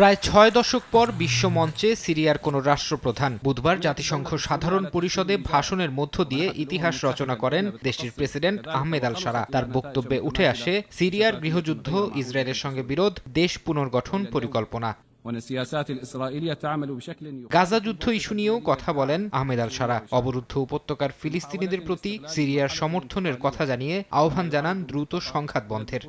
প্রায় ছয় দশক পর বিশ্ব মঞ্চে সিরিয়ার কোনো রাষ্ট্রপ্রধান বুধবার জাতিসংঘ সাধারণ পরিষদে ভাষণের মধ্য দিয়ে ইতিহাস রচনা করেন দেশটির প্রেসিডেন্ট আহমেদ আল সারা। তার বক্তব্যে উঠে আসে, সিরিয়ার গৃহযুদ্ধ, ইসরায়েলের সঙ্গে বিরোধ, দেশ পুনর্গঠন পরিকল্পনা। গাজা যুদ্ধ ইস্যু নিয়েও কথা বলেন আহমেদ আল সারা অবরুদ্ধ উপত্যকার ফিলিস্তিনিদের প্রতি সিরিয়ার সমর্থনের কথা জানিয়ে আহ্বান জানান দ্রুত সংঘাত বন্ধের।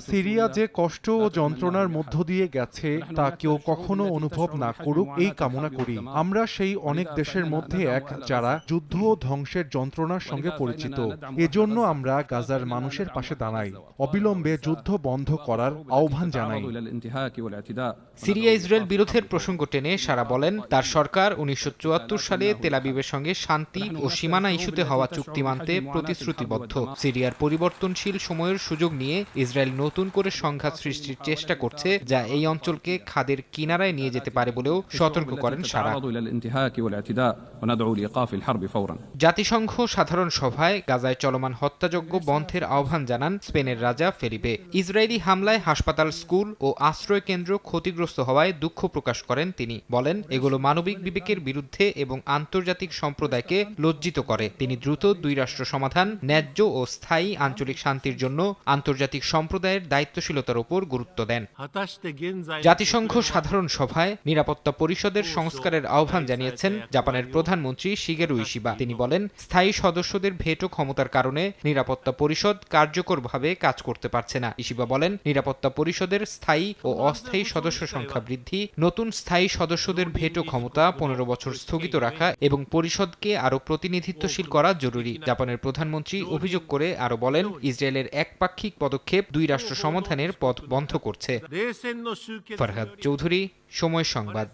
সিরিয়া যে কষ্ট ও যন্ত্রণার মধ্য দিয়ে গেছে তা কেউ কখনো অনুভব না করুক এই কামনা করি। আমরা সেই অনেক দেশের মধ্যে এক যারা যুদ্ধ ও ধ্বংসের যন্ত্রণার সঙ্গে পরিচিত। এজন্য আমরা গাজার মানুষের পাশে দাঁড়াই। অবিলম্বে যুদ্ধ বন্ধ করার আহ্বান জানাই। সিরিয়া ইসরায়েল বিরোধের প্রসঙ্গ টেনে সারা বলেন তার সরকার উনিশশো চুয়াত্তর সালে তেলাবিবের সঙ্গে শান্তি ও সীমানা ইস্যুতে হওয়া চুক্তি মানতে প্রতিশ্রুতিবদ্ধ। সিরিয়ার পরিবর্তনশীল সময়ের সুযোগ নিয়ে ইসরায়েল নতুন করে সংঘাত সৃষ্টির চেষ্টা করছে যা এই অঞ্চলকে খাদের কিনারায় নিয়ে যেতে পারে বলেও সতর্ক করেন সারা। জাতিসংঘ সাধারণ সভায় গাজায় চলমান হত্যাযজ্ঞ বন্ধের আহ্বান জানান স্পেনের রাজা ফেরিবে ইসরায়েলি হামলায় হাসপাতাল স্কুল ও আশ্রয় বিক্রয় কেন্দ্র ক্ষতিগ্রস্ত হওয়ায় দুঃখ প্রকাশ করেন তিনি। বলেন, এগুলো মানবিক বিবেকের বিরুদ্ধে এবং আন্তর্জাতিক সম্প্রদায়কে লজ্জিত করে। তিনি দ্রুত দুই রাষ্ট্র সমাধান, ন্যায্য ও স্থায়ী আঞ্চলিক শান্তির জন্য আন্তর্জাতিক সম্প্রদায়ের দায়িত্বশীলতার উপর গুরুত্ব দেন। জাতিসংঘ সাধারণ সভায় নিরাপত্তা পরিষদের সংস্কারের আহ্বান জানিয়েছেন জাপানের প্রধানমন্ত্রী শিগেরু ইশিবা। তিনি বলেন, স্থায়ী সদস্যদের ভেটো ক্ষমতার কারণে নিরাপত্তা পরিষদ কার্যকরভাবে কাজ করতে পারছে না। ইশিবা বলেন, নিরাপত্তা পরিষদের স্থায়ী ও অস্থায়ী সদস্য সংখ্যা বৃদ্ধি, নতুন স্থায়ী সদস্যদের ভেটো ক্ষমতা পনেরো বছর স্থগিত রাখা এবং পরিষদকে আরও প্রতিনিধিত্বশীল করা জরুরি। জাপানের প্রধানমন্ত্রী অভিযোগ করে আরও বলেন, ইসরায়েলের একপাক্ষিক পদক্ষেপ দুই রাষ্ট্র সমাধানের পথ বন্ধ করছে। ফরহাদ চৌধুরী, সময় সংবাদ।